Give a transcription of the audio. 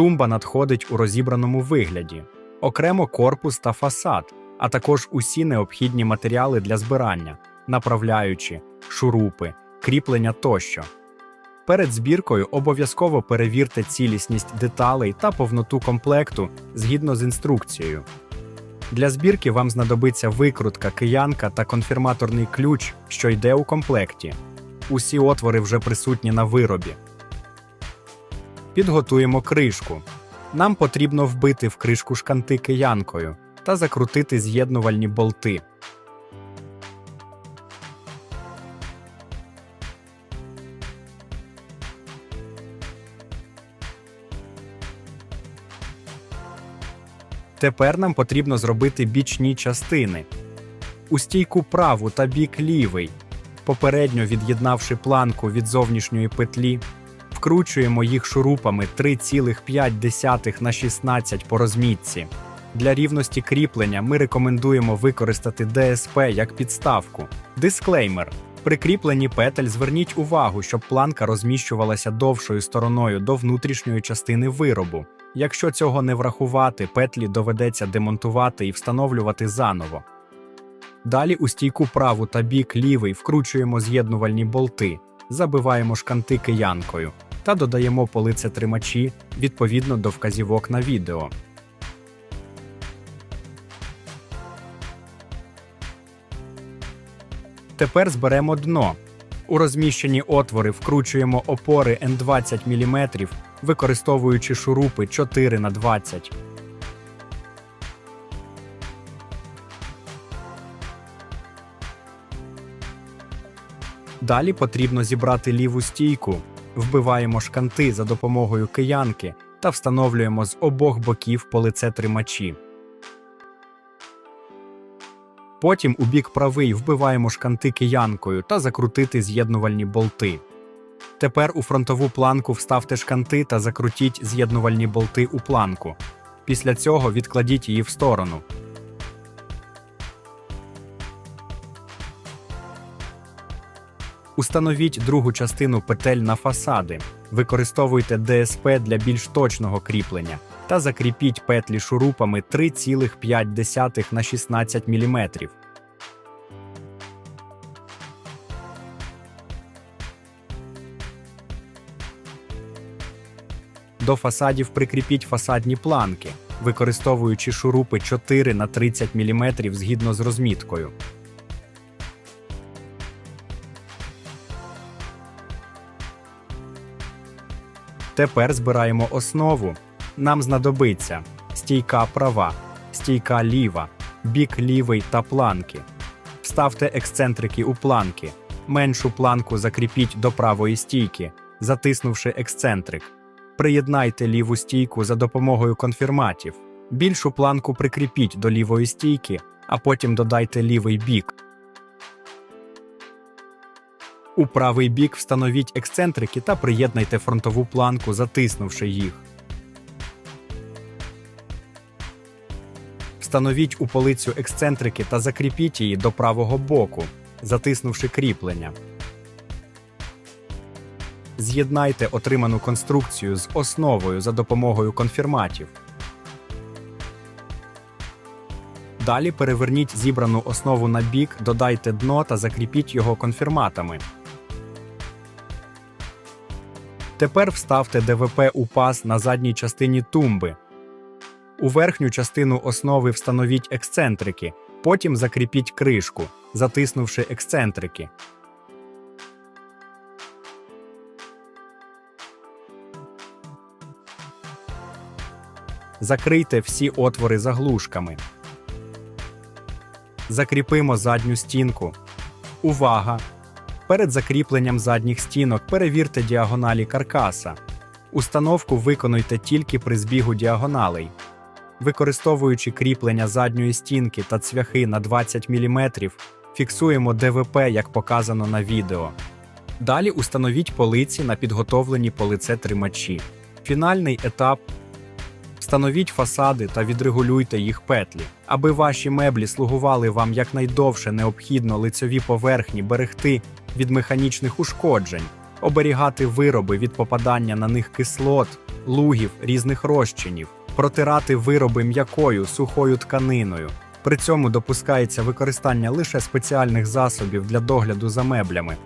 Тумба надходить у розібраному вигляді, окремо корпус та фасад, а також усі необхідні матеріали для збирання, направляючі, шурупи, кріплення тощо. Перед збіркою обов'язково перевірте цілісність деталей та повноту комплекту згідно з інструкцією. Для збірки вам знадобиться викрутка, киянка та конфірматорний ключ, що йде у комплекті. Усі отвори вже присутні на виробі. Підготуємо кришку. Нам потрібно вбити в кришку шканти киянкою та закрутити з'єднувальні болти. Тепер нам потрібно зробити бічні частини. У стійку праву та бік лівий, попередньо від'єднавши планку від зовнішньої петлі, вкручуємо їх шурупами 3,5 на 16 по розмітці. Для рівності кріплення ми рекомендуємо використати ДСП як підставку. Дисклеймер. При кріпленні петель зверніть увагу, щоб планка розміщувалася довшою стороною до внутрішньої частини виробу. Якщо цього не врахувати, петлі доведеться демонтувати і встановлювати заново. Далі у стійку праву та бік лівий вкручуємо з'єднувальні болти, забиваємо шканти киянкою та додаємо полицетримачі відповідно до вказівок на відео. Тепер зберемо дно. У розміщені отвори вкручуємо опори N20 мм, використовуючи шурупи 4 на 20 Далі потрібно зібрати ліву стійку, вбиваємо шканти за допомогою киянки та встановлюємо з обох боків полицетримачі. Потім у бік правий вбиваємо шканти киянкою та закрутити з'єднувальні болти. Тепер у фронтову планку вставте шканти та закрутіть з'єднувальні болти у планку. Після цього відкладіть її в сторону. Установіть другу частину петель на фасади. Використовуйте ДСП для більш точного кріплення та закріпіть петлі шурупами 3,5 на 16 мм. До фасадів прикріпіть фасадні планки, використовуючи шурупи 4 на 30 мм згідно з розміткою. Тепер збираємо основу. Нам знадобиться стійка права, стійка ліва, бік лівий та планки. Вставте ексцентрики у планки. Меншу планку закріпіть до правої стійки, затиснувши ексцентрик. Приєднайте ліву стійку за допомогою конфірматів. Більшу планку прикріпіть до лівої стійки, а потім додайте лівий бік. У правий бік встановіть ексцентрики та приєднайте фронтову планку, затиснувши їх. Встановіть у полицю ексцентрики та закріпіть її до правого боку, затиснувши кріплення. З'єднайте отриману конструкцію з основою за допомогою конфірматів. Далі переверніть зібрану основу на бік, додайте дно та закріпіть його конфірматами. Тепер вставте ДВП у паз на задній частині тумби. У верхню частину основи встановіть ексцентрики, потім закріпіть кришку, затиснувши ексцентрики. Закрийте всі отвори заглушками. Закріпимо задню стінку. Увага! Перед закріпленням задніх стінок перевірте діагоналі каркаса. Установку виконуйте тільки при збігу діагоналей. Використовуючи кріплення задньої стінки та цвяхи на 20 мм, фіксуємо ДВП, як показано на відео. Далі установіть полиці на підготовлені полице-тримачі. Фінальний етап Встановіть фасади та відрегулюйте їх петлі, аби ваші меблі слугували вам якнайдовше необхідно лицьові поверхні берегти від механічних ушкоджень, оберігати вироби від попадання на них кислот, лугів різних розчинів, протирати вироби м'якою сухою тканиною. При цьому допускається використання лише спеціальних засобів для догляду за меблями,